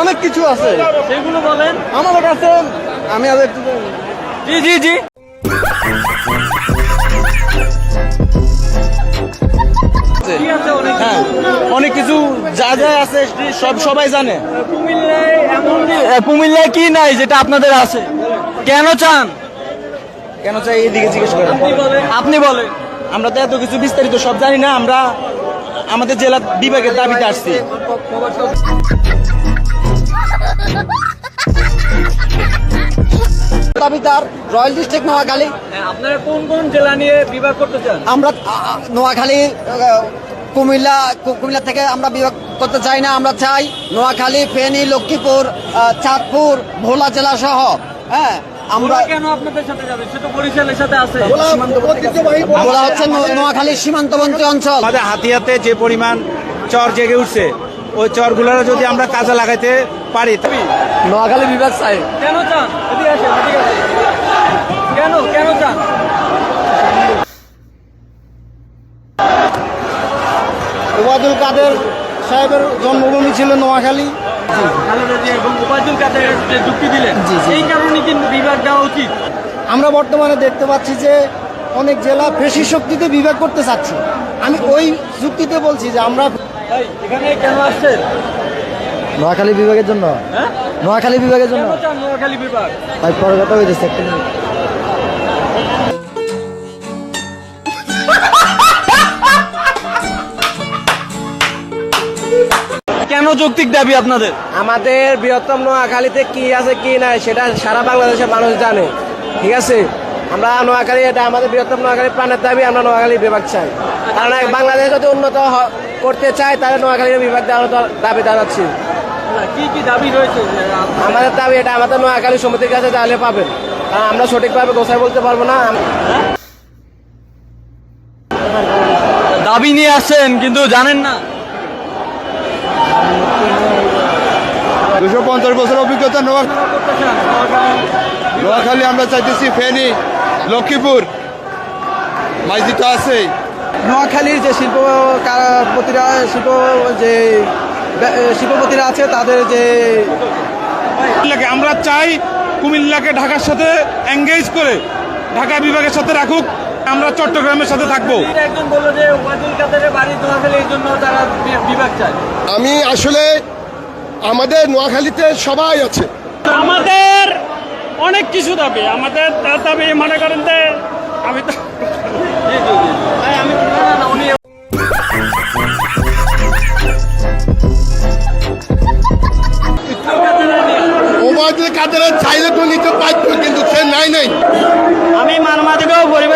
অনেক কিছু আছে। সেগুলো বলেন। আমাদের কাছে আমি আর একটু জি জি জি। অনেক হ্যাঁ অনেক কিছু যা যা আছে সব সবাই জানে। কুমিল্লায় কুমিল্লায় কি নাই যেটা আপনাদের আছে? কেন চান? কেন চাই এদিকে জিজ্ঞেস করেন। আপনি বলেন। আমরা তো এত কিছু বিস্তারিত সব জানি না আমরা আমাদের জেলা বিভাগের দাবিতে আসছি। দাবিদার রয়্যাল ডিস্ট্রিক্ট নোয়াখালী। হ্যাঁ, আপনারা কোন কোন জেলা নিয়ে বিভাগ করতে চান? আমরা নোয়াখালী কুমিল্লা কুমিল্লা থেকে আমরা বিভাগ করতে চাই না আমরা চাই নোয়াখালী ফেনী লক্ষ্মীপুর চাঁদপুর ভোলা জেলা সহ হ্যাঁ আমরা আমরা কেন আপনাদের সাথে যাবে? সে তো বরিশালের সাথে আছে। বলা হচ্ছে নোয়াখালীর সীমান্তবর্তী অঞ্চল। আমাদের হাতিয়াতে যে পরিমাণ চর জেগে উঠছে ওই চরগুলোর যদি আমরা কাজে লাগাইতে পারি নোয়াখালী বিভাগ চাই কেন চান? কেন কেন চান? ওবায়দুল কাদের সাহেবের জন্মভূমি ছিল নোয়াখালী। খালেদা জিয়া এবং উপাজুল কাদের যে যুক্তি দিলেন এই কারণে কিন্তু বিভাগ দেওয়া উচিত? আমরা বর্তমানে দেখতে পাচ্ছি যে অনেক জেলা পেশি শক্তিতে বিভাগ করতে চাচ্ছে। আমি ওই যুক্তিতে বলছি যে আমরা এখানে কেন আসছেন? নোয়াখালী বিভাগের জন্য? হ্যাঁ? নোয়াখালী বিভাগের জন্য? নোয়াখালী বিভাগ? ভাই পরে কথা হইতেছে একটা যৌক্তিক দাবি আপনাদের? আমাদের বৃহত্তম নোয়াখালীতে কি আছে কি নাই সেটা সারা বাংলাদেশের মানুষ জানে। ঠিক আছে? আমরা নোয়াখালী এটা আমাদের বৃহত্তম নোয়াখালী প্রাণের দাবি আমরা নোয়াখালী বিভাগ চাই। কারণ বাংলাদেশ যদি উন্নত করতে চায় তাহলে নোয়াখালীর বিভাগ দেওয়ার দাবি জানাচ্ছি। কি কি দাবি রয়েছে? আমাদের দাবি এটা আমাদের নোয়াখালী সমিতির কাছে তাহলে পাবেন। কারণ আমরা সঠিকভাবে গোছায় বলতে পারব না। দাবি নিয়ে আসছেন কিন্তু জানেন না। দুশো পঞ্চাশ বছর অভিজ্ঞতা নোয়া নোয়াখালী আমরা চাইতেছি ফেনী লক্ষ্মীপুর মাইজি তো আছেই নোয়াখালীর যে শিল্প প্রতিরা শিল্প যে শিল্পপতিরা আছে তাদের যে আমরা চাই কুমিল্লাকে ঢাকার সাথে এঙ্গেজ করে ঢাকা বিভাগের সাথে রাখুক। আমরা চট্টগ্রামের সাথে থাকব। আমি আসলে আমাদের নোয়াখালীতে সবাই আছে। আমাদের অনেক কিছু দাবি আমাদের দাবি মনে করেন যে আমি তো ওবায়দুল কাদের চাইলে তো নিতে পারতো কিন্তু সে নাই নাই। আমি মানমাদিকেও পরিবার